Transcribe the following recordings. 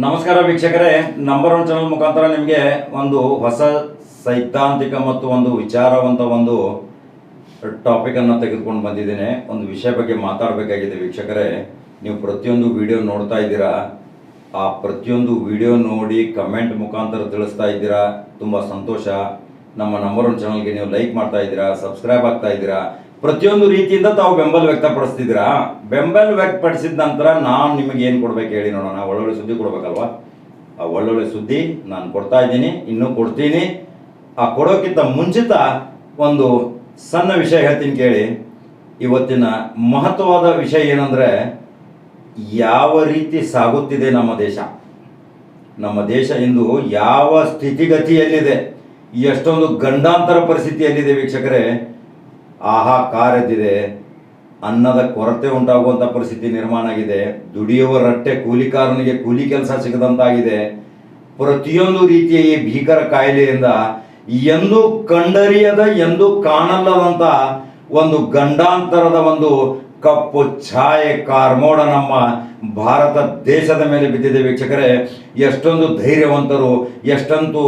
ನಮಸ್ಕಾರ ವೀಕ್ಷಕರೇ number one channel ಮುಖಾಂತರ ನಿಮಗೆ ಒಂದು ಹೊಸ ಸೈದ್ಧಾಂತಿಕ ಮತ್ತು ಒಂದು ವಿಚಾರವಂತ ಒಂದು ಟಾಪಿಕ್ ಅನ್ನು ತೆಗೆದುಕೊಂಡು ಬಂದಿದ್ದೇನೆ. ಒಂದು ವಿಷಯ ಬಗ್ಗೆ ಮಾತಾಡಬೇಕಾಗಿದೆ ವೀಕ್ಷಕರೇ. ನೀವು ಪ್ರತಿಯೊಂದು ವಿಡಿಯೋ ನೋಡ್ತಾ ಇದ್ದೀರಾ? ಆ ಪ್ರತಿಯೊಂದು ವಿಡಿಯೋ ನೋಡಿ ಕಮೆಂಟ್ ಮುಖಾಂತರ ತಿಳಿಸ್ತಾ ಇದ್ದೀರಾ? ತುಂಬ ಸಂತೋಷ. ನಮ್ಮ ನಂಬರ್ ಒನ್ ಚಾನಲ್ಗೆ ನೀವು ಲೈಕ್ ಮಾಡ್ತಾ ಇದ್ದೀರಾ ಸಬ್ಸ್ಕ್ರೈಬ್ ಆಗ್ತಾ ಇದ್ದೀರಾ? ಪ್ರತಿಯೊಂದು ರೀತಿಯಿಂದ ತಾವು ಬೆಂಬಲ ವ್ಯಕ್ತಪಡಿಸ್ತಿದ್ದೀರಾ? ಬೆಂಬಲ ವ್ಯಕ್ತಪಡಿಸಿದ ನಂತರ ನಾನು ನಿಮಗೆ ಏನು ಕೊಡ್ಬೇಕು ಹೇಳಿ ನೋಡೋಣ. ಒಳ್ಳೊಳ್ಳೆ ಸುದ್ದಿ ಕೊಡಬೇಕಲ್ವಾ? ಆ ಒಳ್ಳೊಳ್ಳೆ ಸುದ್ದಿ ನಾನು ಕೊಡ್ತಾ ಇದ್ದೀನಿ, ಇನ್ನೂ ಕೊಡ್ತೀನಿ. ಆ ಕೊಡೋಕ್ಕಿಂತ ಮುಂಚಿತ ಒಂದು ಸಣ್ಣ ವಿಷಯ ಹೇಳ್ತೀನಿ ಕೇಳಿ. ಇವತ್ತಿನ ಮಹತ್ವವಾದ ವಿಷಯ ಏನಂದರೆ, ಯಾವ ರೀತಿ ಸಾಗುತ್ತಿದೆ ನಮ್ಮ ದೇಶ? ನಮ್ಮ ದೇಶ ಇಂದು ಯಾವ ಸ್ಥಿತಿಗತಿಯಲ್ಲಿದೆ ಎಷ್ಟೊಂದು ಗಂಡಾಂತರ ಪರಿಸ್ಥಿತಿಯಲ್ಲಿದೆ ವೀಕ್ಷಕರೇ? ಆಹಾಕಾರ ಎದ್ದಿದೆ ಅನ್ನದ ಕೊರತೆ ಉಂಟಾಗುವಂಥ ಪರಿಸ್ಥಿತಿ ನಿರ್ಮಾಣ ಆಗಿದೆ. ದುಡಿಯುವ ರಟ್ಟೆ ಕೂಲಿಕಾರನಿಗೆ ಕೂಲಿ ಕೆಲಸ ಸಿಗದಂತಾಗಿದೆ. ಪ್ರತಿಯೊಂದು ರೀತಿಯ ಈ ಭೀಕರ ಕಾಯಿಲೆಯಿಂದ ಎಂದು ಕಂಡರಿಯದ, ಎಂದು ಕಾಣಲ್ಲದಂತ ಒಂದು ಗಂಡಾಂತರದ ಒಂದು ಕಪ್ಪು ಛಾಯೆ ಕಾರ್ಮೋಡ ನಮ್ಮ ಭಾರತ ದೇಶದ ಮೇಲೆ ಬಿದ್ದಿದೆ ವೀಕ್ಷಕರೇ. ಎಷ್ಟೊಂದು ಧೈರ್ಯವಂತರು, ಎಷ್ಟೊಂದು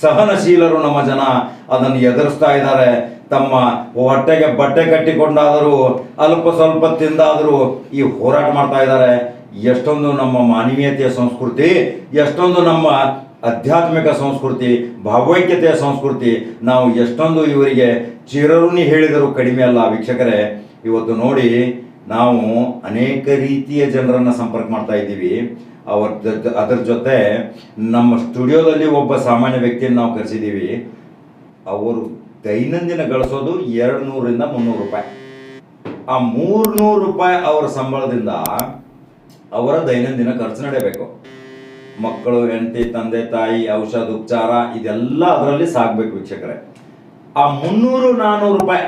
ಸಹನಶೀಲರು ನಮ್ಮ ಜನ ಅದನ್ನು ಎದುರಿಸ್ತಾ ಇದ್ದಾರೆ. ತಮ್ಮ ಹೊಟ್ಟೆಗೆ ಬಟ್ಟೆ ಕಟ್ಟಿಕೊಂಡಾದರೂ, ಅಲ್ಪ ಸ್ವಲ್ಪ ತಿಂದಾದರೂ ಈ ಹೋರಾಟ ಮಾಡ್ತಾ ಇದ್ದಾರೆ. ಎಷ್ಟೊಂದು ನಮ್ಮ ಮಾನವೀಯತೆಯ ಸಂಸ್ಕೃತಿ, ಎಷ್ಟೊಂದು ನಮ್ಮ ಆಧ್ಯಾತ್ಮಿಕ ಸಂಸ್ಕೃತಿ, ಭಾವೈಕ್ಯತೆಯ ಸಂಸ್ಕೃತಿ, ನಾವು ಎಷ್ಟೊಂದು ಇವರಿಗೆ ಚಿರರುಣಿ ಹೇಳಿದರೂ ಕಡಿಮೆ ಅಲ್ಲ ವೀಕ್ಷಕರೇ. ಇವತ್ತು ನೋಡಿ ನಾವು ಅನೇಕ ರೀತಿಯ ಜನರನ್ನ ಸಂಪರ್ಕ ಮಾಡ್ತಾ ಇದ್ದೀವಿ. ಅವ್ರ ಅದರ ಜೊತೆ ನಮ್ಮ ಸ್ಟುಡಿಯೋದಲ್ಲಿ ಒಬ್ಬ ಸಾಮಾನ್ಯ ವ್ಯಕ್ತಿಯನ್ನು ನಾವು ಕರೆಸಿದ್ದೀವಿ. ಅವರು ದೈನಂದಿನ ಗಳಿಸೋದು ಎರಡು ನೂರಿಂದ ಮುನ್ನೂರು ರೂಪಾಯಿ. ಆ ಮೂರ್ನೂರು ರೂಪಾಯಿ ಅವರ ಸಂಬಳದಿಂದ ಅವರ ದೈನಂದಿನ ಖರ್ಚು ನಡೆಯಬೇಕು. ಮಕ್ಕಳು, ಹೆಂಡತಿ, ತಂದೆ, ತಾಯಿ, ಔಷಧ, ಉಪಚಾರ ಇದೆಲ್ಲ ಅದರಲ್ಲಿ ಸಾಗಬೇಕು ವೀಕ್ಷಕರೇ. ಆ ಮುನ್ನೂರು ನಾನ್ನೂರು ರೂಪಾಯಿ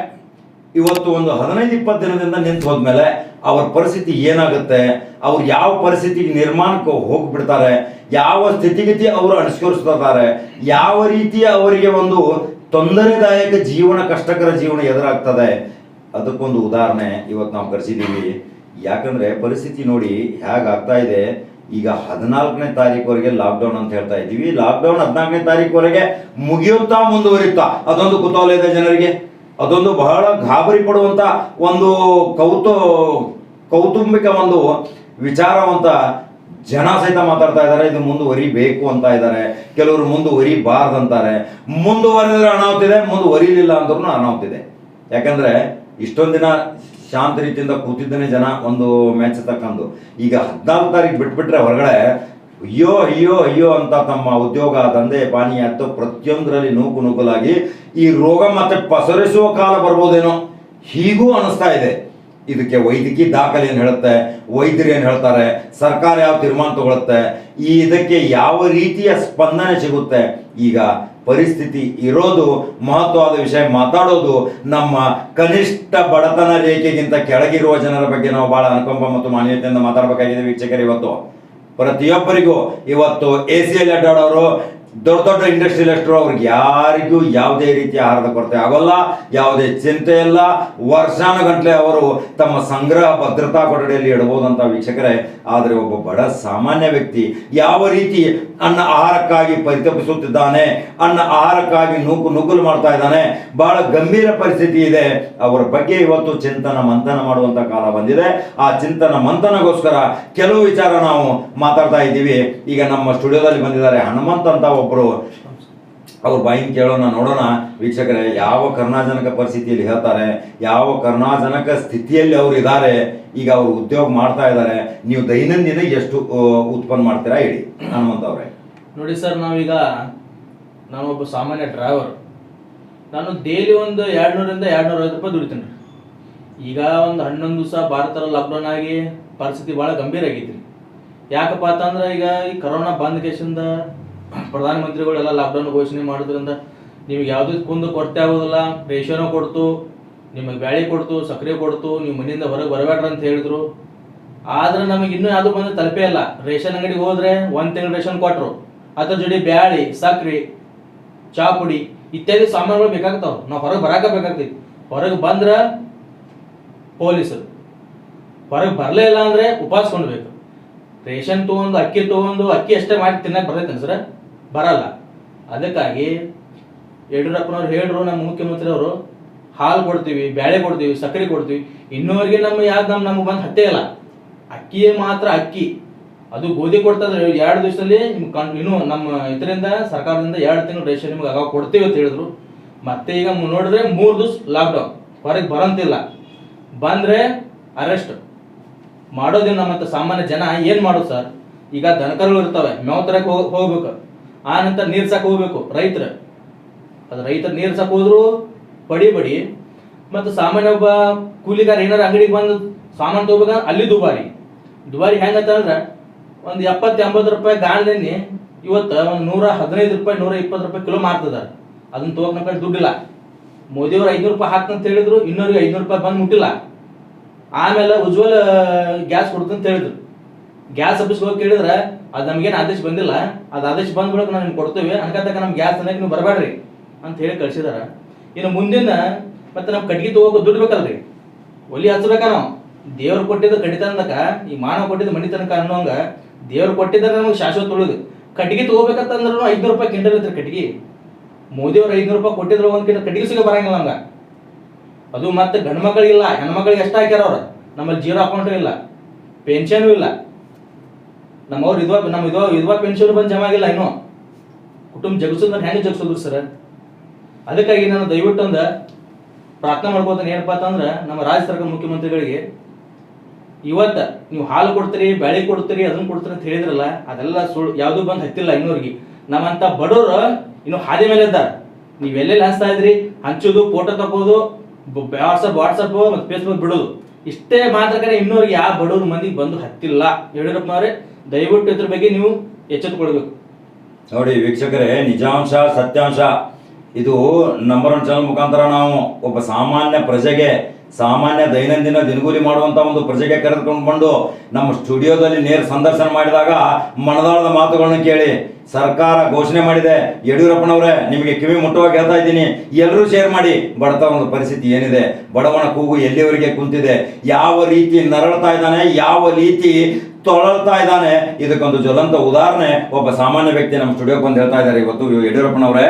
ಇವತ್ತು ಒಂದು ಹದಿನೈದು, ಇಪ್ಪತ್ತು ದಿನದಿಂದ ನಿಂತು ಹೋದ್ಮೇಲೆ ಅವ್ರ ಪರಿಸ್ಥಿತಿ ಏನಾಗುತ್ತೆ? ಅವ್ರು ಯಾವ ಪರಿಸ್ಥಿತಿಗೆ ನಿರ್ಮಾಣಕ್ಕೆ ಹೋಗ್ಬಿಡ್ತಾರೆ? ಯಾವ ಸ್ಥಿತಿಗತಿ ಅವರು ಅನುಸರಿಸ್ತಾರೆ ಯಾವ ರೀತಿಯ ಅವರಿಗೆ ಒಂದು ತೊಂದರೆದಾಯಕ ಜೀವನ, ಕಷ್ಟಕರ ಜೀವನ ಎದುರಾಗ್ತದೆ? ಅದಕ್ಕೊಂದು ಉದಾಹರಣೆ ಇವತ್ತು ನಾವು ಕರೆಸಿದ್ದೀವಿ. ಯಾಕಂದ್ರೆ ಪರಿಸ್ಥಿತಿ ನೋಡಿ ಹೇಗಾಗ್ತಾ ಇದೆ? ಈಗ ಹದಿನಾಲ್ಕನೇ ತಾರೀಕುವರೆಗೆ ಲಾಕ್ಡೌನ್ ಅಂತ ಹೇಳ್ತಾ ಇದ್ದೀವಿ. ಲಾಕ್ಡೌನ್ ಹದಿನಾಲ್ಕನೇ ತಾರೀಕುವರೆಗೆ ಮುಗಿಯುತ್ತಾ, ಮುಂದುವರಿಯುತ್ತಾ? ಅದೊಂದು ಕುತೂಹಲ ಇದೆ ಜನರಿಗೆ. ಅದೊಂದು ಬಹಳ ಗಾಬರಿ ಪಡುವಂತ ಒಂದು ಕೌತು ಕೌಟುಂಬಿಕ ಒಂದು ವಿಚಾರವಂತ ಜನ ಸಹಿತ ಮಾತಾಡ್ತಾ ಇದ್ದಾರೆ. ಇದು ಮುಂದುವರಿಬೇಕು ಅಂತ ಇದ್ದಾರೆ. ಕೆಲವರು ಮುಂದುವರಿಬಾರ್ದು ಅಂತಾರೆ ಮುಂದುವರೆದ್ರೆ ಅನಾಹುತ ಇದೆ, ಮುಂದುವರಿಲಿಲ್ಲ ಅಂದ್ರೂ ಅನಾಹುತಿದೆ ಯಾಕಂದ್ರೆ ಇಷ್ಟೊಂದು ದಿನ ಶಾಂತ ರೀತಿಯಿಂದ ಕೂತಿದ್ದೇನೆ ಜನ ಒಂದು ಮ್ಯಾಚ್ ತಕ್ಕಂದು ಈಗ ಹದಿನಾಲ್ಕು ತಾರೀಕು ಬಿಟ್ಬಿಟ್ರೆ ಹೊರಗಡೆ ಅಯ್ಯೋ ಅಯ್ಯೋ ಅಯ್ಯೋ ಅಂತ ತಮ್ಮ ಉದ್ಯೋಗ ದಂಧೆ ಪಾನೀಯ ಅಥವಾ ಪ್ರತಿಯೊಂದರಲ್ಲಿ ನೂಕು ನೂಕಲಾಗಿ ಈ ರೋಗ ಮತ್ತೆ ಪಸರಿಸುವ ಕಾಲ ಬರ್ಬೋದೇನೋ? ಹೀಗೂ ಅನಿಸ್ತಾ ಇದೆ. ಇದಕ್ಕೆ ವೈದ್ಯಕೀಯ ದಾಖಲೆ ಏನು ಹೇಳುತ್ತೆ? ವೈದ್ಯರು ಏನು ಹೇಳ್ತಾರೆ? ಸರ್ಕಾರ ಯಾವ ತೀರ್ಮಾನ ತಗೊಳುತ್ತೆ? ಈ ಇದಕ್ಕೆ ಯಾವ ರೀತಿಯ ಸ್ಪಂದನೆ ಸಿಗುತ್ತೆ? ಈಗ ಪರಿಸ್ಥಿತಿ ಇರೋದು, ಮಹತ್ವವಾದ ವಿಷಯ ಮಾತಾಡೋದು, ನಮ್ಮ ಕನಿಷ್ಠ ಬಡತನ ರೇಖೆಗಿಂತ ಕೆಳಗಿರುವ ಜನರ ಬಗ್ಗೆ ನಾವು ಬಹಳ ಅನುಕಂಪ ಮತ್ತು ಮಾನ್ಯತೆಯಿಂದ ಮಾತಾಡಬೇಕಾಗಿದೆ ವೀಕ್ಷಕರು ಇವತ್ತು. ಪ್ರತಿಯೊಬ್ಬರಿಗೂ ಇವತ್ತು ಎ ಸಿಯಲ್ಲಿ ಅಡ್ಡಾಡೋರು ದೊಡ್ಡ ದೊಡ್ಡ ಇಂಡಸ್ಟ್ರಿಯಲಿಸ್ಟ್ರು ಅವ್ರಿಗೆ ಯಾರಿಗೂ ಯಾವುದೇ ರೀತಿಯ ಆಹಾರದ ಕೊರತೆ ಆಗೋಲ್ಲ, ಯಾವುದೇ ಚಿಂತೆ ಇಲ್ಲ. ವರ್ಷಾನುಗಂಟ್ಲೆ ಅವರು ತಮ್ಮ ಸಂಗ್ರಹ ಭದ್ರತಾ ಕೊಠಡಿಯಲ್ಲಿ ಇಡಬಹುದಂತ ವೀಕ್ಷಕರೇ, ಆದರೆ ಒಬ್ಬ ಬಡ ಸಾಮಾನ್ಯ ವ್ಯಕ್ತಿ ಯಾವ ರೀತಿ ಅನ್ನ ಆಹಾರಕ್ಕಾಗಿ ಪರಿತಪಿಸುತ್ತಿದ್ದಾನೆ, ಅನ್ನ ಆಹಾರಕ್ಕಾಗಿ ನೂಕು ನುಗ್ಗಲು ಮಾಡ್ತಾ ಇದ್ದಾನೆ. ಬಹಳ ಗಂಭೀರ ಪರಿಸ್ಥಿತಿ ಇದೆ. ಅವರ ಬಗ್ಗೆ ಇವತ್ತು ಚಿಂತನ ಮಂಥನ ಮಾಡುವಂತ ಕಾಲ ಬಂದಿದೆ. ಆ ಚಿಂತನ ಮಂಥನಗೋಸ್ಕರ ಕೆಲವು ವಿಚಾರ ನಾವು ಮಾತಾಡ್ತಾ ಇದ್ದೀವಿ. ಈಗ ನಮ್ಮ ಸ್ಟುಡಿಯೋದಲ್ಲಿ ಬಂದಿದ್ದಾರೆ ಹನುಮಂತ ಅಂತ ಒಬ್ಬರು ಅವ್ರ ಬಾಯಿನ ಕೇಳೋಣ, ನೋಡೋಣ. ವೀಕ್ಷಕರೇ, ಯಾವ ಕರ್ನಾಜನಕ ಪರಿಸ್ಥಿತಿಯಲ್ಲಿ ಹೇಳ್ತಾರೆ, ಯಾವ ಕರ್ನಾಜನಕ ಸ್ಥಿತಿಯಲ್ಲಿ ಅವ್ರು ಇದ್ದಾರೆ ಈಗ ಅವರು ಉದ್ಯೋಗ ಮಾಡ್ತಾ ಇದ್ದಾರೆ ನೀವು ದೈನಂದಿನ ಎಷ್ಟು ಉತ್ಪನ್ನ ಮಾಡ್ತೀರಾ ಹೇಳಿ ಹನುಮಂತ ಅವರೇ ನೋಡಿ ಸರ್, ನಾವೀಗ ನಾನು ಒಬ್ಬ ಸಾಮಾನ್ಯ ಡ್ರೈವರ್. ನಾನು ಡೈಲಿ ಒಂದು ಎರಡು ನೂರಿಂದ ಎರಡು ನೂರ ರೂಪಾಯಿ ದುಡಿತೀನಿ ಈಗ ಒಂದು ಹನ್ನೊಂದು ದಿವಸ ಭಾರತ ಲಾಕ್ಡೌನ್ ಆಗಿ ಪರಿಸ್ಥಿತಿ ಭಾಳ ಗಂಭೀರ ಆಗೈತಿ ಯಾಕಪ್ಪ ಅಂತಂದ್ರೆ ಈಗ ಈ ಕರೋನಾ ಬಂದ ಕೇಸಿಂದ ಪ್ರಧಾನಮಂತ್ರಿಗಳೆಲ್ಲ ಲಾಕ್ಡೌನ್ ಘೋಷಣೆ ಮಾಡೋದ್ರಿಂದ ನಿಮ್ಗೆ ಯಾವುದೇ ಕುಂದು ಕೊರತೆ ಆಗೋದಿಲ್ಲ, ರೇಷನ್ ಕೊಡ್ತು, ನಿಮಗೆ ಬ್ಯಾಳಿ ಕೊಡ್ತು, ಸಕ್ಕರೆ ಕೊಡ್ತು, ನೀವು ಮನೆಯಿಂದ ಹೊರಗೆ ಬರಬೇಡ್ರಿ ಅಂತ ಹೇಳಿದ್ರು. ಆದ್ರೆ ನಮಗೆ ಇನ್ನೂ ಯಾವುದು ಬಂದು ತಲುಪೇ ಇಲ್ಲ. ರೇಷನ್ ಅಂಗಡಿಗೆ ಹೋದ್ರೆ ಒಂದು ತಿಂಗಳು ರೇಷನ್ ಕೊಟ್ಟರು ಅದ್ರ ಜೋಡಿ ಬ್ಯಾಳಿ ಸಕ್ರೆ ಚಾ ಪುಡಿ ಇತ್ಯಾದಿ ಸಾಮಾನುಗಳು ಬೇಕಾಗ್ತಾವೆ. ನಾವು ಹೊರಗೆ ಬರಾಕ ಬೇಕಾಗ್ತೈತಿ ಹೊರಗೆ ಬಂದ್ರೆ ಪೊಲೀಸರು. ಹೊರಗೆ ಬರಲೇ ಇಲ್ಲ ಅಂದರೆ ಉಪವಾಸ ರೇಷನ್ ತೊಗೊಂಡು, ಅಕ್ಕಿ ತೊಗೊಂಡು, ಅಕ್ಕಿ ಅಷ್ಟೇ ಮಾಡಿ ತಿನ್ನಕ್ಕೆ ಬರ್ತೈತೆ ಸರ್? ಬರಲ್ಲ. ಅದಕ್ಕಾಗಿ ಯಡಿಯೂರಪ್ಪನವ್ರು ಹೇಳ್ರು, ನಮ್ಮ ಮುಖ್ಯಮಂತ್ರಿ ಅವರು ಹಾಲು ಕೊಡ್ತೀವಿ, ಬ್ಯಾಳೆ ಕೊಡ್ತೀವಿ, ಸಕ್ಕರೆ ಕೊಡ್ತೀವಿ. ಇನ್ನೂವರೆಗೆ ನಮ್ಮ ಯಾವ್ದು ನಮ್ಮ ನಮ್ಗೆ ಬಂದು ಹತ್ತೇ ಇಲ್ಲ. ಅಕ್ಕಿಯೇ ಮಾತ್ರ ಅಕ್ಕಿ. ಅದು ಗೋಧಿ ಕೊಡ್ತಾರೆ ಎರಡು ದಿವಸದಲ್ಲಿ ನಿಮ್ಗೆ ಕಣ್ ಇನ್ನು ನಮ್ಮ ಇದರಿಂದ, ಸರ್ಕಾರದಿಂದ ಎರಡು ತಿಂಗಳು ರೇಷನ್ ನಿಮ್ಗೆ ಆಗ ಕೊಡ್ತೀವಿ ಅಂತ ಹೇಳಿದ್ರು. ಮತ್ತೆ ಈಗ ನೋಡಿದ್ರೆ ಮೂರು ದಿವಸ ಲಾಕ್ಡೌನ್ ಹೊರಗೆ ಬರಂತಿಲ್ಲ. ಬಂದರೆ ಅರೆಸ್ಟ್ ಮಾಡೋದಿಲ್ಲ ಮತ್ತು ಸಾಮಾನ್ಯ ಜನ ಏನು ಮಾಡೋದು ಸರ್? ಈಗ ದನಕರುಗಳು ಇರ್ತವೆ ಮೇವ್ ತರಕ್ಕೆ ಹೋಗ್ ಹೋಗ್ಬೇಕು. ಆ ನಂತರ ನೀರ್ ಸಾಕು ಹೋಗ್ಬೇಕು, ರೈತರ. ಅದು ರೈತರು ನೀರ್ ಸಾಕು ಹೋದ್ರು ಬಡಿ ಬಡಿ ಮತ್ತು ಸಾಮಾನ್ಯ ಒಬ್ಬ ಕೂಲಿಗಾರ ಏನಾರ ಅಂಗಡಿಗೆ ಬಂದು ಸಾಮಾನು ತಗೋಬೇಕಂದ್ರೆ ಅಲ್ಲಿ ದುಬಾರಿ. ದುಬಾರಿ ಹೆಂಗಂತಂದ್ರೆ ಒಂದು ಎಪ್ಪತ್ತು, ಎಂಬತ್ತು ರೂಪಾಯಿ ಗಾಣದಲ್ಲಿ ಇವತ್ತು ಒಂದು ನೂರ ಹದಿನೈದು ರೂಪಾಯಿ, ನೂರ ಇಪ್ಪತ್ತು ರೂಪಾಯಿ ಕಿಲೋ ಮಾರ್ತದ ಅದನ್ನ ತಗೋಕ್ ದುಡ್ಡಿಲ್ಲ. ಮೋದಿಯವ್ರು ಐನೂರು ರೂಪಾಯಿ ಹಾಕ್ತಂತ ಹೇಳಿದ್ರು, ಇನ್ನೂರಿಗೆ ಐನೂರು ರೂಪಾಯಿ ಬಂದು ಮುಟ್ಟಿಲ್ಲ. ಆಮೇಲೆ ಉಜ್ವಲ ಗ್ಯಾಸ್ ಕೊಡ್ತಂತ ಹೇಳಿದ್ರು. ಗ್ಯಾಸ್ ಆಫೀಸ್ಗೆ ಕೇಳಿದ್ರೆ ಅದು ನಮ್ಗೇನು ಆದೇಶ ಬಂದಿಲ್ಲ. ಅದು ಆದೇಶ ಬಂದ ನಾವು ನಿಮ್ಗೆ ಕೊಡ್ತೇವೆ. ಅನ್ಕತಕ್ಕ ನಮ್ಗೆ ಗ್ಯಾಸ್ ಅನ್ನಕ್ಕೆ ನೀವು ಬರಬೇಡ್ರಿ ಅಂತ ಹೇಳಿ ಕಳ್ಸಿದಾರ. ಇನ್ನು ಮುಂದಿನ ಮತ್ತೆ ನಮ್ಮ ಕಟ್ಗೆ ತಗೋಬೇಕು ದುಡ್ಡು ಬೇಕಲ್ರಿ. ಒಲಿ ಹಚ್ಬೇಕ ನಾವು. ದೇವ್ರು ಕೊಟ್ಟಿದ್ದು ಕಡಿತನಕ ಈ ಮಾನವ ಕೊಟ್ಟಿದ್ದು ಮಣಿತನಕ ಅನ್ನೋಂಗ ದೇವ್ರು ಕೊಟ್ಟಿದ್ದ ನಮಗೆ ಶಾಶ್ವತ ಉಳಿದು. ಕಟ್ಟಿಗೆ ತಗೋಬೇಕಂತಂದ್ರೂ ಐದ್ನೂರು ರೂಪಾಯಿ ಕಿಂಟಲ್ ಐತ್ರಿ ಕಟ್ಟಿಗೆ ಮೋದಿಯವ್ರು ಐದ್ನೂರು ರೂಪಾಯಿ ಕೊಟ್ಟಿದ್ರು ಒಂದು ಕಿಂಟಲ್ ಕಟ್ಟಿಗೆ ಸಿಗ ಬರಂಗಿಲ್ಲ ನಮ್ಗೆ. ಅದು ಮತ್ತೆ ಗಂಡು ಮಕ್ಕಳಿಗಿಲ್ಲ ಹೆಣ್ಮಕ್ಳಿಗೆ ಎಷ್ಟು ಹಾಕ್ಯಾರ ಅವ್ರು. ನಮ್ಮಲ್ಲಿ ಜೀರೋ ಅಕೌಂಟು ಇಲ್ಲ. ಪೆನ್ಷನು ಇಲ್ಲ. ನಮ್ಮವ್ರು ಇದ್ವಾ ನಮ್ಮ ಇದು ಇದ್ವಾ ಪೆನ್ಷನ್ ಬಂದು ಜಮಾ ಆಗಿಲ್ಲ ಇನ್ನು. ಕುಟುಂಬ ಜಗಿಸೋದ್ರೆ ಹೆಂಗೆ ಜಗಿಸೋದ್ರು ಸರ್ ಅದಕ್ಕಾಗಿ ನಾನು ದಯವಿಟ್ಟು ಒಂದು ಪ್ರಾರ್ಥನೆ ಮಾಡ್ಕೋತಾನೆ ಏನಪ್ಪ ಅಂತಂದ್ರೆ, ನಮ್ಮ ರಾಜ್ಯ ಸರ್ಕಾರ ಮುಖ್ಯಮಂತ್ರಿಗಳಿಗೆ ಇವತ್ತು ನೀವು ಹಾಲು ಕೊಡ್ತೀರಿ ಬೆಳೆ ಕೊಡ್ತೀರಿ, ಅದನ್ನ ಕೊಡ್ತೀರಿ ಅಂತ ಹೇಳಿದ್ರಲ್ಲ, ಅದೆಲ್ಲ ಸುಳ್ಳು ಯಾವುದು ಬಂದು ಹತ್ತಿಲ್ಲ ಇನ್ನೂರಿಗೆ. ನಮ್ಮಂಥ ಬಡವರು ಇನ್ನು ಹಾದಿ ಮೇಲೆ ಇದ್ದಾರೆ. ನೀವು ಎಲ್ಲೆಲ್ಲಿ ಹಂಚ್ತಾ ಇದ್ರಿ? ಹಂಚೋದು ಫೋಟೋ ತಗೋದು ವಾಟ್ಸಪ್ ವಾಟ್ಸಪ್ ಮತ್ತು ಫೇಸ್ಬುಕ್ ಬಿಡೋದು. ಇಷ್ಟೇ ಮಾತ್ರ ಕಡೆ ಇನ್ನೂರಿಗೆ ಯಾವ ಬಡವ್ರ ಮಂದಿಗೆ ಬಂದು ಹತ್ತಿಲ್ಲ. ಯಡಿಯೂರಪ್ಪನವರೇ ದಯವಿಟ್ಟು ಇದ್ರ ಬಗ್ಗೆ ನೀವು ಎಚ್ಚೆತ್ತುಕೊಳ್ಬೇಕು ನೋಡಿ ವೀಕ್ಷಕರೇ, ನಿಜಾಂಶ, ಸತ್ಯಾಂಶ, ಇದು ನಂಬರ್ ಒನ್ ಚಾನಲ್ ಮುಖಾಂತರ ನಾವು ಒಬ್ಬ ಸಾಮಾನ್ಯ ಪ್ರಜೆಗೆ, ಸಾಮಾನ್ಯ ದೈನಂದಿನ ದಿನಗೂಲಿ ಮಾಡುವಂತ ಒಂದು ಪ್ರಜೆಗೆ ಕರೆದುಕೊಂಡು ಬಂದು ನಮ್ಮ ಸ್ಟುಡಿಯೋದಲ್ಲಿ ನೇರ ಸಂದರ್ಶನ ಮಾಡಿದಾಗ ಮನದಾಳದ ಮಾತುಗಳನ್ನು ಕೇಳಿ ಸರ್ಕಾರ ಘೋಷಣೆ ಮಾಡಿದೆ. ಯಡಿಯೂರಪ್ಪನವರೇ, ನಿಮಗೆ ಕಿವಿ ಮುಟ್ಟುವಾಗ ಹೇಳ್ತಾ ಇದ್ದೀನಿ. ಎಲ್ಲರೂ ಶೇರ್ ಮಾಡಿ. ಬಡತನದ ಪರಿಸ್ಥಿತಿ ಏನಿದೆ? ಬಡವನ ಕೂಗು ಎಲ್ಲಿವರೆಗೆ ಕುಂತಿದೆ? ಯಾವ ರೀತಿ ನರಳ್ತಾ ಇದ್ದಾನೆ? ಯಾವ ರೀತಿ ತೊಳಲ್ತಾ ಇದ್ದಾನೆ? ಇದಕ್ಕೊಂದು ಜ್ವಲಂತ ಉದಾಹರಣೆ ಒಬ್ಬ ಸಾಮಾನ್ಯ ವ್ಯಕ್ತಿ ನಮ್ಮ ಸ್ಟುಡಿಯೋ ಬಂದು ಹೇಳ್ತಾ ಇದ್ದಾರೆ ಇವತ್ತು ಯಡಿಯೂರಪ್ಪನವರೇ.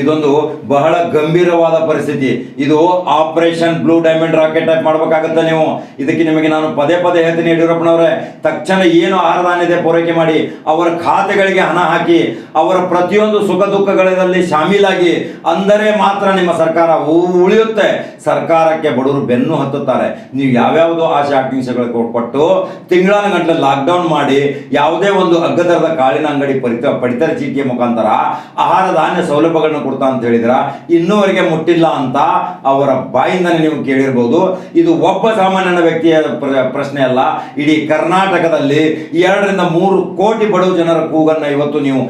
ಇದೊಂದು ಬಹಳ ಗಂಭೀರವಾದ ಪರಿಸ್ಥಿತಿ. ಇದು operation blue diamond rocket type ಮಾಡ್ಬೇಕಾಗತ್ತೆ ನೀವು. ಇದಕ್ಕೆ ನಿಮಗೆ ನಾನು ಪದೇ ಪದೇ ಹೇಳ್ತೀನಿ ಯಡಿಯೂರಪ್ಪನವರೇ. ತಕ್ಷಣ ಏನು ಆಹಾರ ಧಾನ್ಯದ ಪೂರೈಕೆ ಮಾಡಿ, ಅವರ ಖಾತೆಗಳಿಗೆ ಹಣ ಹಾಕಿ ಅವರ ಪ್ರತಿಯೊಂದು ಸುಖ ದುಃಖಗಳಲ್ಲಿ ಶಾಮೀಲಾಗಿ ಅಂದರೆ ಮಾತ್ರ ನಿಮ್ಮ ಸರ್ಕಾರ ಉಳಿಯುತ್ತೆ. ಸರ್ಕಾರಕ್ಕೆ ಬಡವರು ಬೆನ್ನು ಹತ್ತುತ್ತಾರೆ. ನೀವು ಯಾವ್ಯಾವುದೋ ಆಶೆ ಆಕಾಂಕ್ಷೆಗಳು ಕೊಟ್ಟು ತಿಂಗಳ ಗಂಟೆ ಲಾಕ್ಡೌನ್ ಮಾಡಿ ಯಾವುದೇ ಒಂದು ಅಗ್ಗದರದ ಕಾಳಿನ ಅಂಗಡಿ ಪರಿತ ಪಡಿತರ ಚೀಟಿಯ ಮುಖಾಂತರ ಆಹಾರ ಧಾನ್ಯ ಸೌಲಭ್ಯಗಳನ್ನು ಕೊಡ್ತಾ ಅಂತ ಹೇಳಿದ್ರ? ಇನ್ನೂವರೆಗೆ ಮುಟ್ಟಿಲ್ಲ ಅಂತ ಅವರ ಬಾಯಿಂದನೇ ನೀವು ಕೇಳಿರ್ಬೋದು. ಇದು ಒಬ್ಬ ಸಾಮಾನ್ಯನ ವ್ಯಕ್ತಿಯ ಪ್ರ- ಪ್ರಶ್ನೆ ಅಲ್ಲ. ಇಡೀ ಕರ್ನಾಟಕದಲ್ಲಿ ಎರಡರಿಂದ ಮೂರು ಕೋಟಿ ಬಡವ ಜನರ ಕೂಗನ್ನ ಇವತ್ತು ನೀವು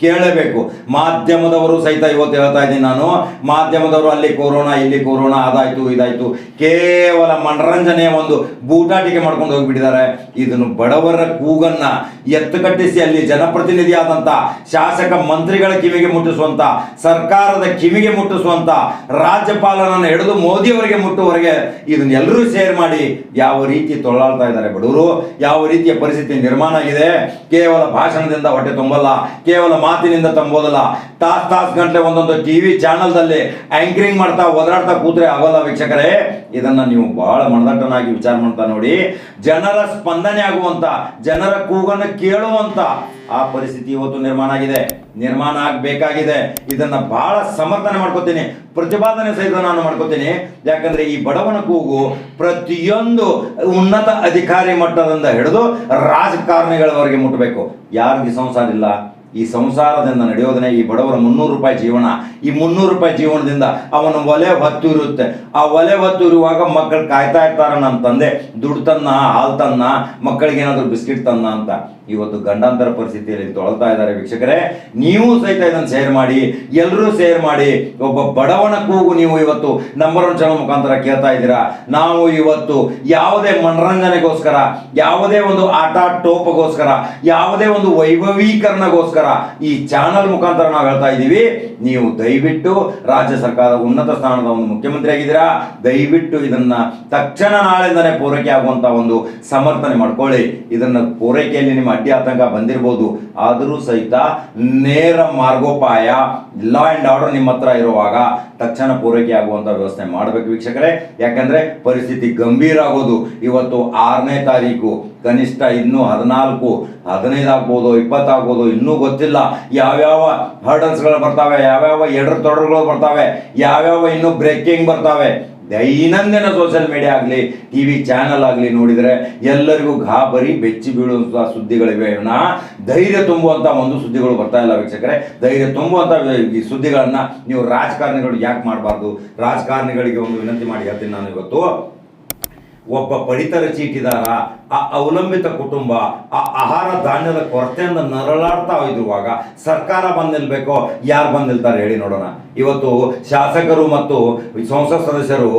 ಕೇಳಬೇಕು. ಮಾಧ್ಯಮದವರು ಸಹಿತ ಇವತ್ತು ಹೇಳ್ತಾ ಇದ್ದೀನಿ ನಾನು. ಮಾಧ್ಯಮದವರು ಅಲ್ಲಿ ಕೊರೋನಾ, ಇಲ್ಲಿ ಕೊರೋನಾ, ಅದಾಯಿತು, ಇದಾಯ್ತು. ಕೇವಲ ಮನರಂಜನೆಯ ಒಂದು ಬೂಟಾಟಿಕೆ ಮಾಡ್ಕೊಂಡು ಹೋಗಿಬಿಟ್ಟಿದ್ದಾರೆ. ಇದನ್ನು ಬಡವರ ಕೂಗನ್ನ ಎತ್ತು ಕಟ್ಟಿಸಿ ಅಲ್ಲಿ ಜನಪ್ರತಿನಿಧಿಯಾದಂಥ ಶಾಸಕ ಮಂತ್ರಿಗಳ ಕಿವಿಗೆ ಮುಟ್ಟಿಸುವಂಥ ಸರ್ಕಾರದ ಕಿವಿಗೆ ಮುಟ್ಟಿಸುವಂಥ ರಾಜ್ಯಪಾಲನನ್ನು ಹಿಡಿದು ಮೋದಿಯವರಿಗೆ ಮುಟ್ಟುವವರೆಗೆ ಇದನ್ನ ಎಲ್ಲರೂ ಶೇರ್ ಮಾಡಿ ಯಾವ ರೀತಿ ತೊಳಲಾಡ್ತಾ ಇದ್ದಾರೆ ಬಡವರು, ಯಾವ ರೀತಿಯ ಪರಿಸ್ಥಿತಿ ನಿರ್ಮಾಣ ಆಗಿದೆ. ಕೇವಲ ಭಾಷಣದಿಂದ ಹೊಟ್ಟೆ ತುಂಬಲ್ಲ, ಕೇವಲ ಮಾತಿನಿಂದ ತಂಬೋದಲ್ಲ. ತಾಸ್ ತಾಸ್ ಗಂಟೆ ಒಂದೊಂದು ಟಿವಿ ಚಾನಲ್ದಲ್ಲಿ ಆಂಕರಿಂಗ್ ಮಾಡ್ತಾ ಒದರಾಡ್ತಾ ಕೂತ್ರೆ ಆಗೋಲ್ಲ ವೀಕ್ಷಕರೇ. ಇದನ್ನ ನೀವು ಬಹಳ ಮನದಟ್ಟನಾಗಿ ವಿಚಾರ ಮಾಡ್ತಾ ನೋಡಿ. ಜನರ ಸ್ಪಂದನೆ ಆಗುವಂತ, ಜನರ ಕೂಗನ್ನು ಕೇಳುವಂತ ಆ ಪರಿಸ್ಥಿತಿ ಇವತ್ತು ನಿರ್ಮಾಣ ಆಗಿದೆ. ನಿರ್ಮಾಣ ಆಗಬೇಕಾಗಿದೆ. ಇದನ್ನ ಬಹಳ ಸಮರ್ಥನೆ ಮಾಡ್ಕೋತೀನಿ. ಪ್ರತಿಪಾದನೆ ಸಹಿತ ನಾನು ಮಾಡ್ಕೋತೀನಿ. ಯಾಕಂದ್ರೆ ಈ ಬಡವನ ಕೂಗು ಪ್ರತಿಯೊಂದು ಉನ್ನತ ಅಧಿಕಾರಿ ಮಟ್ಟದಿಂದ ಹಿಡಿದು ರಾಜಕಾರಣಿಗಳವರೆಗೆ ಮುಟ್ಟಬೇಕು. ಯಾರಿಗೆ ಸಂಸಾರ ಇಲ್ಲ? ಈ ಸಂಸಾರದಿಂದ ನಡೆಯೋದನ್ನೇ ಈ ಬಡವರ ಮುನ್ನೂರು ರೂಪಾಯಿ ಜೀವನ, ಈ ಮುನ್ನೂರು ರೂಪಾಯಿ ಜೀವನದಿಂದ ಅವನ ಒಲೆ ಹೊತ್ತು ಇರುತ್ತೆ. ಆ ಒಲೆ ಹೊತ್ತು ಇರುವಾಗ ಮಕ್ಕಳು ಕಾಯ್ತಾ ಇರ್ತಾರೆ ನನ್ನ ತಂದೆ, ದುಡ್ಡು ತನ್ನ, ಹಾಲು ತನ್ನ ಮಕ್ಕಳಿಗೆ ಬಿಸ್ಕಿಟ್ ತನ್ನ ಅಂತ. ಇವತ್ತು ಗಂಡಾಂತರ ಪರಿಸ್ಥಿತಿಯಲ್ಲಿ ತೊಳಲ್ತಾ ಇದ್ದಾರೆ ವೀಕ್ಷಕರೇ. ನೀವು ಸಹಿತ ಇದನ್ನು ಶೇರ್ ಮಾಡಿ ಎಲ್ಲರೂ ಶೇರ್ ಮಾಡಿ, ಒಬ್ಬ ಬಡವನ ಕೂಗು ನೀವು ಇವತ್ತು ನಂಬರ್ ಒನ್ ಚಾನಲ್ ಮುಖಾಂತರ ಕೇಳ್ತಾ ಇದ್ದೀರಾ? ನಾವು ಇವತ್ತು ಯಾವುದೇ ಮನರಂಜನೆಗೋಸ್ಕರ, ಯಾವುದೇ ಒಂದು ಆಟ ಟೋಪಗೋಸ್ಕರ, ಯಾವುದೇ ಒಂದು ವೈಭವೀಕರಣಗೋಸ್ಕರ ಈ ಚಾನಲ್ ಮುಖಾಂತರ ನಾವು ಹೇಳ್ತಾ ಇದ್ದೀವಿ. ನೀವು ದಯವಿಟ್ಟು ರಾಜ್ಯ ಸರ್ಕಾರದ ಉನ್ನತ ಸ್ಥಾನದ ಒಂದು ಮುಖ್ಯಮಂತ್ರಿ ಆಗಿದ್ದೀರಾ? ದಯವಿಟ್ಟು ಇದನ್ನ ತಕ್ಷಣ ನಾಳೆಯಿಂದನೇ ಪೂರೈಕೆ ಆಗುವಂತ ಒಂದು ಸಮರ್ಥನೆ ಮಾಡ್ಕೊಳ್ಳಿ. ಇದನ್ನ ಪೂರೈಕೆಯಲ್ಲಿ ನಿಮ್ಮ ಅಡ್ಡಿ ಆತಂಕ ಬಂದಿರ್ಬೋದು. ಆದರೂ ಸಹಿತ ನೇರ ಮಾರ್ಗೋಪಾಯ ಲಾ ಆ್ಯಂಡ್ ಆರ್ಡರ್ ನಿಮ್ಮ ಹತ್ರ ಇರುವಾಗ ತಕ್ಷಣ ಪೂರೈಕೆ ಆಗುವಂಥ ವ್ಯವಸ್ಥೆ ಮಾಡಬೇಕು ವೀಕ್ಷಕರೇ. ಯಾಕಂದ್ರೆ ಪರಿಸ್ಥಿತಿ ಗಂಭೀರ ಆಗೋದು. ಇವತ್ತು ಆರನೇ ತಾರೀಕು, ಕನಿಷ್ಠ ಇನ್ನೂ ಹದಿನಾಲ್ಕು, ಹದಿನೈದು ಆಗ್ಬೋದು ಇಪ್ಪತ್ತಾಗ್ಬೋದು ಇನ್ನೂ ಗೊತ್ತಿಲ್ಲ. ಯಾವ್ಯಾವ ಹರ್ಡಲ್ಸ್ಗಳು ಬರ್ತಾವೆ, ಯಾವ್ಯಾವ ಎಡರು ತೊಡರುಗಳು ಬರ್ತಾವೆ, ಯಾವ್ಯಾವ ಇನ್ನೂ ಬ್ರೇಕಿಂಗ್ ಬರ್ತಾವೆ. ದೈನಂದಿನ ಸೋಷಿಯಲ್ ಮೀಡಿಯಾ ಆಗಲಿ ಟಿ ವಿ ಚಾನಲ್ ಆಗಲಿ ನೋಡಿದರೆ ಎಲ್ಲರಿಗೂ ಗಾಬರಿ ಬೆಚ್ಚಿ ಬೀಳುವಂಥ ಸುದ್ದಿಗಳಿವೆ. ವಿನಃ ಧೈರ್ಯ ತುಂಬುವಂಥ ಒಂದು ಸುದ್ದಿಗಳು ಬರ್ತಾ ಇಲ್ಲ ವೀಕ್ಷಕರೇ. ಧೈರ್ಯ ತುಂಬುವಂಥ ಈ ಸುದ್ದಿಗಳನ್ನು ನೀವು ರಾಜಕಾರಣಿಗಳು ಯಾಕೆ ಮಾಡಬಾರ್ದು? ರಾಜಕಾರಣಿಗಳಿಗೆ ಒಂದು ವಿನಂತಿ ಮಾಡಿ ಹೇಳ್ತೀನಿ ನಾನು ಇವತ್ತು. ಒಬ್ಬ ಪಡಿತರ ಚೀಟಿದಾರ, ಆ ಅವಲಂಬಿತ ಕುಟುಂಬ, ಆ ಆಹಾರ ಧಾನ್ಯದ ಕೊರತೆಯಿಂದ ನರಳಾಡ್ತಾ ಇರುವಾಗ ಸರ್ಕಾರ ಬಂದ್ ನಿಲ್ಬೇಕೋ ಯಾರು ಬಂದ್ ನಿಲ್ತಾರೆ ಹೇಳಿ ನೋಡೋಣ. ಇವತ್ತು ಶಾಸಕರು ಮತ್ತು ಸಂಸತ್ ಸದಸ್ಯರು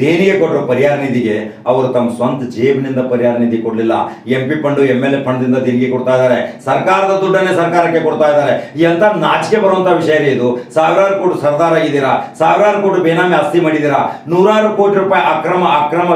ದೇಣಿಗೆ ಕೊಟ್ಟರು ಪರಿಹಾರ ನಿಧಿಗೆ, ಅವರು ತಮ್ಮ ಸ್ವಂತ ಜೇಬಿನಿಂದ ಪರಿಹಾರ ನಿಧಿ ಕೊಡಲಿಲ್ಲ. M P fund M L A ಫಂಡ್ದಿಂದ ದೇಣಿಗೆ ಕೊಡ್ತಾ ಇದ್ದಾರೆ. ಸರ್ಕಾರದ ದುಡ್ಡನ್ನೇ ಸರ್ಕಾರಕ್ಕೆ ಕೊಡ್ತಾ ಇದ್ದಾರೆ. ಎಂತ ನಾಚಿಕೆ ಬರುವಂತ ವಿಷಯ ರೀ ಇದು. ಸಾವಿರಾರು ಕೋಟಿ ಸರ್ದಾರ್ ಆಗಿದ್ದೀರಾ ಸಾವಿರಾರು ಕೋಟಿ ಬೇನಾಮಿ ಆಸ್ತಿ ಮಾಡಿದ್ದೀರಾ? ನೂರಾರು ಕೋಟಿ ರೂಪಾಯಿ ಅಕ್ರಮ ಅಕ್ರಮ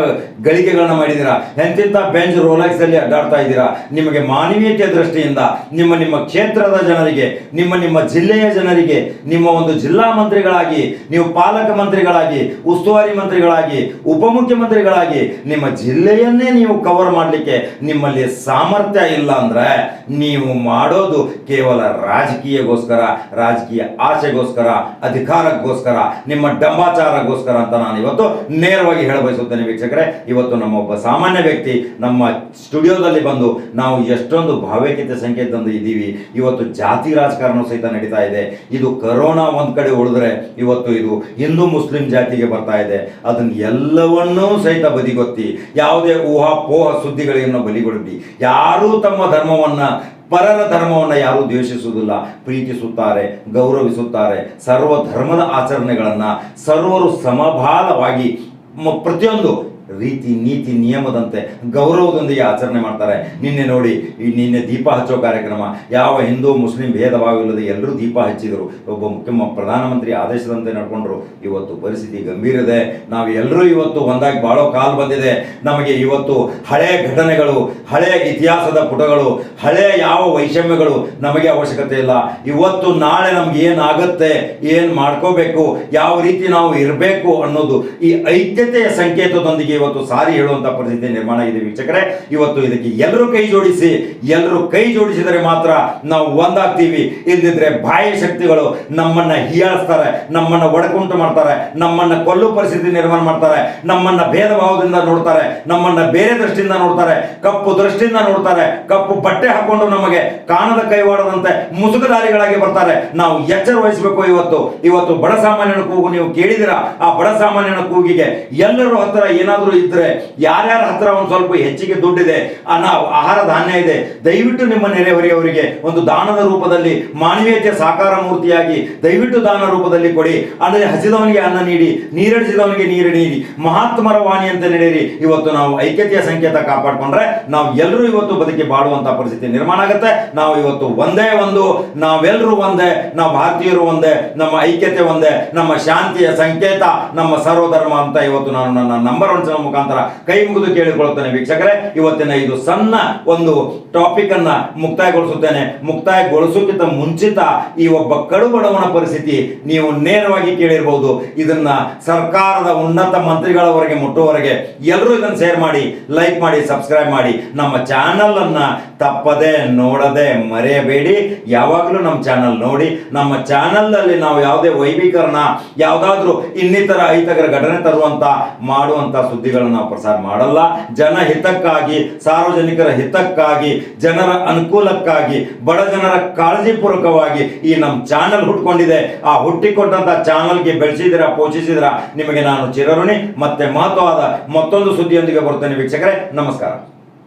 ಗಳಿಕೆಗಳನ್ನ ಮಾಡಿದ್ದೀರಾ? ಎಂತೆಂಥ ಬೆಂಚ್ ರೋಲೆಕ್ಸ್ ಅಲ್ಲಿ ಅಡ್ಡಾಡ್ತಾ ಇದ್ದೀರಾ? ನಿಮಗೆ ಮಾನವೀಯತೆಯ ದೃಷ್ಟಿಯಿಂದ, ನಿಮ್ಮ ನಿಮ್ಮ ಕ್ಷೇತ್ರದ ಜನರಿಗೆ, ನಿಮ್ಮ ನಿಮ್ಮ ಜಿಲ್ಲೆಯ ಜನರಿಗೆ, ನಿಮ್ಮ ಒಂದು ಜಿಲ್ಲಾ ಮಂತ್ರಿಗಳಾಗಿ, ನೀವು ಪಾಲಕ ಮಂತ್ರಿಗಳಾಗಿ, ಉಸ್ತುವಾರಿ ಮಂತ್ರಿಗಳಾಗಿ ಉಪಮುಖ್ಯಮಂತ್ರಿಗಳಾಗಿ, ನಿಮ್ಮ ಜಿಲ್ಲೆಯನ್ನೇ ನೀವು ಕವರ್ ಮಾಡಲಿಕ್ಕೆ ನಿಮ್ಮಲ್ಲಿ ಸಾಮರ್ಥ್ಯ ಇಲ್ಲ ಅಂದ್ರೆ ನೀವು ಮಾಡೋದು ಕೇವಲ ರಾಜಕೀಯಗೋಸ್ಕರ ರಾಜಕೀಯ ಆಸೆಗೋಸ್ಕರ, ಅಧಿಕಾರಕ್ಕೋಸ್ಕರ, ನಿಮ್ಮ ಡಂಬಾಚಾರಗೋಸ್ಕರ ಅಂತ ನಾನು ಇವತ್ತು ನೇರವಾಗಿ ಹೇಳ ಬಯಸುತ್ತೇನೆ ವೀಕ್ಷಕರೇ. ಇವತ್ತು ನಮ್ಮ ಒಬ್ಬ ಸಾಮಾನ್ಯ ವ್ಯಕ್ತಿ ನಮ್ಮ ಸ್ಟುಡಿಯೋದಲ್ಲಿ ಬಂದು ನಾವು ಎಷ್ಟೊಂದು ಭಾವೈಕ್ಯತೆ ತಂದು ಇದ್ದೀವಿ. ಇವತ್ತು ಜಾತಿ ರಾಜಕಾರಣ ಸಹಿತ ನಡೀತಾ ಇದೆ. ಇದು ಕರೋನಾ ಒಂದ್ ಕಡೆ ಉಳಿದ್ರೆ ಇವತ್ತು ಇದು ಹಿಂದೂ ಮುಸ್ಲಿಂ ಜಾತಿಗೆ ಬರ್ತಾ ಇದೆ. ಅದನ್ನ ಎಲ್ಲವನ್ನೂ ಸಹಿತ ಬದಿಗೊತ್ತಿ, ಯಾವುದೇ ಊಹಾಪೋಹ ಸುದ್ದಿಗಳನ್ನು ಬಲಿಗೊಳ್ಳಿ ಯಾರೂ ತಮ್ಮ ಧರ್ಮವನ್ನು, ಪರರ ಧರ್ಮವನ್ನು ಯಾರೂ ದ್ವೇಷಿಸುವುದಿಲ್ಲ. ಪ್ರೀತಿಸುತ್ತಾರೆ, ಗೌರವಿಸುತ್ತಾರೆ. ಸರ್ವ ಧರ್ಮದ ಆಚರಣೆಗಳನ್ನು ಸರ್ವರು ಸಮಬಾಲವಾಗಿ ಮ- ಪ್ರತಿಯೊಂದು ರೀತಿ, ನೀತಿ, ನಿಯಮದಂತೆ ಗೌರವದೊಂದಿಗೆ ಆಚರಣೆ ಮಾಡ್ತಾರೆ. ನಿನ್ನೆ ನೋಡಿ, ಈ ನಿನ್ನೆ ದೀಪ ಹಚ್ಚೋ ಕಾರ್ಯಕ್ರಮ. ಯಾವ ಹಿಂದೂ, ಮುಸ್ಲಿಂ ಭೇದ ಭಾವವಿಲ್ಲದೆ ಎಲ್ಲರೂ ದೀಪ ಹಚ್ಚಿದರು. ಒಬ್ಬ ಮುಖ್ಯ ಪ್ರಧಾನಮಂತ್ರಿ ಆದೇಶದಂತೆ ನಡ್ಕೊಂಡ್ರು. ಇವತ್ತು ಪರಿಸ್ಥಿತಿ ಗಂಭೀರ ಇದೆ. ನಾವು ಎಲ್ಲರೂ ಇವತ್ತು ಒಂದಾಗಿ ಬಾಳೋ ಕಾಲ ಬಂದಿದೆ. ನಮಗೆ ಇವತ್ತು ಹಳೆಯ ಘಟನೆಗಳು ಹಳೆಯ ಇತಿಹಾಸದ ಪುಟಗಳು ಹಳೆಯ ಯಾವ ವೈಷಮ್ಯಗಳು ನಮಗೆ ಅವಶ್ಯಕತೆ ಇಲ್ಲ. ಇವತ್ತು ನಾಳೆ ನಮ್ಗೆ ಏನಾಗುತ್ತೆ, ಏನು ಮಾಡ್ಕೋಬೇಕು, ಯಾವ ರೀತಿ ನಾವು ಇರಬೇಕು ಅನ್ನೋದು ಈ ಐಕ್ಯತೆಯ ಸಂಕೇತದೊಂದಿಗೆ ಇವತ್ತು ಸಾರಿ ಹೇಳುವಂತ ಪರಿಸ್ಥಿತಿ ನಿರ್ಮಾಣ ಆಗಿದೆ ವೀಕ್ಷಕರೇ. ಇವತ್ತು ಇದಕ್ಕೆ ಎಲ್ಲರೂ ಕೈ ಜೋಡಿಸಿ, ಎಲ್ಲರೂ ಕೈ ಜೋಡಿಸಿದರೆ ಮಾತ್ರ ನಾವು ಒಂದಾಗ್ತೀವಿ. ಇಲ್ದಿದ್ರೆ ಬಾಹ್ಯ ಶಕ್ತಿಗಳು ನಮ್ಮನ್ನ ಹೀಯಾಳಿಸ್ತಾರೆ, ನಮ್ಮನ್ನ ಒಡಕುಂಟು ಮಾಡ್ತಾರೆ, ನಮ್ಮನ್ನ ಕೊಲ್ಲು ಪರಿಸ್ಥಿತಿ ನಿರ್ಮಾಣ ಮಾಡ್ತಾರೆ, ನಮ್ಮನ್ನ ಭೇದ ಭಾವದಿಂದ ನೋಡ್ತಾರೆ, ನಮ್ಮನ್ನ ಬೇರೆ ದೃಷ್ಟಿಯಿಂದ ನೋಡ್ತಾರೆ, ಕಪ್ಪು ದೃಷ್ಟಿಯಿಂದ ನೋಡ್ತಾರೆ, ಕಪ್ಪು ಬಟ್ಟೆ ಹಾಕೊಂಡು ನಮಗೆ ಕಾಣದ ಕೈವಾಡದಂತೆ ಮುಸುಕುದಾರಿಗಳಾಗಿ ಬರ್ತಾರೆ. ನಾವು ಎಚ್ಚರ ವಹಿಸಬೇಕು ಇವತ್ತು. ಇವತ್ತು ಬಡ ಸಾಮಾನ್ಯನ ಕೂಗು ನೀವು ಕೇಳಿದಿರಾ ಆ ಬಡ ಸಾಮಾನ್ಯನ ಕೂಗಿಗೆ ಎಲ್ಲರೂ ಹತ್ತಿರ ಏನಾದರೂ ಇದ್ರೆ ಯಾರ್ಯಾರ ಹತ್ರ ಒಂದು ಸ್ವಲ್ಪ ಹೆಚ್ಚಿಗೆ ದುಡ್ಡಿದೆ ಅನ್ನ ಆಹಾರ ಧಾನ್ಯ ಇದೆ, ದಯವಿಟ್ಟು ನಿಮ್ಮ ನೆರೆಹೊರೆಯವರಿಗೆ ಒಂದು ದಾನದ ರೂಪದಲ್ಲಿ ಮಾನವೀಯತೆ ಸಾಕಾರ ಮೂರ್ತಿಯಾಗಿ ದಯವಿಟ್ಟು ದಾನ ರೂಪದಲ್ಲಿ ಕೊಡಿ. ಅಂದರೆ ಹಸಿದವನಿಗೆ ಅನ್ನ ನೀಡಿ, ನೀರಡಿಸಿದವನಿಗೆ ನೀರು ನೀಡಿ, ಮಹಾತ್ಮರ ವಾಣಿಯಂತೆ ನಡೆಯಿರಿ. ಇವತ್ತು ನಾವು ಐಕ್ಯತೆಯ ಸಂಕೇತ ಕಾಪಾಡಿಕೊಂಡ್ರೆ ನಾವು ಎಲ್ಲರೂ ಇವತ್ತು ಬದುಕಿ ಬಾಳುವಂತಹ ಪರಿಸ್ಥಿತಿ ನಿರ್ಮಾಣ ಆಗುತ್ತೆ. ನಾವು ಇವತ್ತು ಒಂದೇ ಒಂದು, ನಾವೆಲ್ಲರೂ ಒಂದೇ ನಾವು ಭಾರತೀಯರು ಒಂದೇ, ನಮ್ಮ ಐಕ್ಯತೆ ಒಂದೇ, ನಮ್ಮ ಶಾಂತಿಯ ಸಂಕೇತ, ನಮ್ಮ ಸರ್ವಧರ್ಮ ಅಂತ ಇವತ್ತು ನಾನು ನನ್ನ ನಂಬರ್ ಒನ್ ಮುಖಾಂತರ ಕೈ ಮುಗಿದು ಕೇಳಿಕೊಳ್ಳುತ್ತೇನೆ ವೀಕ್ಷಕರೇ. ಇವತ್ತಿನ ಇದು ಸಣ್ಣ ಒಂದು ಟಾಪಿಕ್ ಅನ್ನ ಮುಕ್ತಾಯಗೊಳಿಸುತ್ತೇನೆ. ಮುಕ್ತಾಯಗೊಳಿಸೋಕ್ಕಿಂತ ಮುಂಚಿತ ಈ ಒಬ್ಬ ಕಡುಬಡವನ ಪರಿಸ್ಥಿತಿ ನೀವು ನೇರವಾಗಿ ಕೇಳಿರಬಹುದು ಇದನ್ನ ಸರ್ಕಾರದ ಉನ್ನತ ಮಂತ್ರಿಗಳವರೆಗೆ, ಮುಟ್ಟುವವರೆಗೆ ಎಲ್ಲರೂ ಇದನ್ನ ಶೇರ್ ಮಾಡಿ ಲೈಕ್ ಮಾಡಿ ಸಬ್ಸ್ಕ್ರೈಬ್ ಮಾಡಿ. ನಮ್ಮ ಚಾನಲ್ ಅನ್ನ ತಪ್ಪದೆ, ನೋಡದೆ, ಮರೆಯಬೇಡಿ. ಯಾವಾಗಲೂ ನಮ್ಮ ಚಾನಲ್ ನೋಡಿ. ನಮ್ಮ ಚಾನಲ್ನಲ್ಲಿ ನಾವು ಯಾವುದೇ ವೈಭೀಕರಣ ಯಾವುದಾದ್ರೂ ಇನ್ನಿತರ ಅಹಿತಕರ ಘಟನೆ ತರುವಂತ, ಮಾಡುವಂತ ಸುದ್ದಿಗಳನ್ನು ನಾವು ಪ್ರಸಾರ ಮಾಡಲ್ಲ. ಜನ ಹಿತಕ್ಕಾಗಿ, ಸಾರ್ವಜನಿಕರ ಹಿತಕ್ಕಾಗಿ, ಜನರ ಅನುಕೂಲಕ್ಕಾಗಿ, ಬಡ ಜನರ ಕಾಳಜಿಪೂರ್ವಕವಾಗಿ ಈ ನಮ್ಮ ಚಾನಲ್ ಹುಟ್ಕೊಂಡಿದೆ. ಆ ಹುಟ್ಟಿಕೊಟ್ಟಂತ ಚಾನಲ್ಗೆ ಬೆಳೆಸಿದಿರ ಪೋಷಿಸಿದ್ರ ನಿಮಗೆ ನಾನು ಚಿರಋಣಿ, ಮತ್ತೆ ಮಹತ್ವವಾದ ಮತ್ತೊಂದು ಸುದ್ದಿಯೊಂದಿಗೆ ಬರುತ್ತೇನೆ ವೀಕ್ಷಕರೇ. ನಮಸ್ಕಾರ.